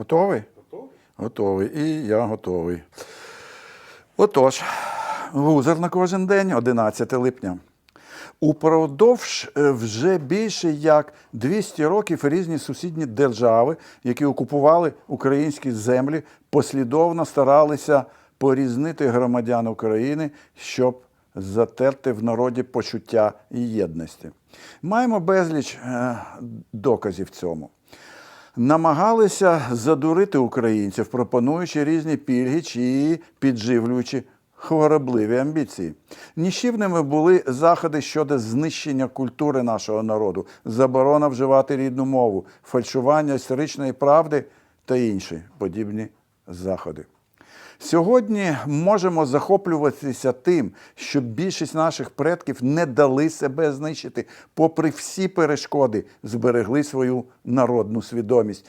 Готовий? Готовий? Готовий. І я готовий. Отож, лузер на кожен день, 11 липня. Упродовж е, вже більше як 200 років різні сусідні держави, які окупували українські землі, послідовно старалися порізнити громадян України, щоб затерти в народі почуття єдності. Маємо безліч е, доказів цьому намагалися задурити українців, пропонуючи різні пільги чи підживлюючи хворобливі амбіції. Ніщівними були заходи щодо знищення культури нашого народу, заборона вживати рідну мову, фальшування історичної правди та інші подібні заходи. Сьогодні можемо захоплюватися тим, що більшість наших предків не дали себе знищити, попри всі перешкоди, зберегли свою народну свідомість.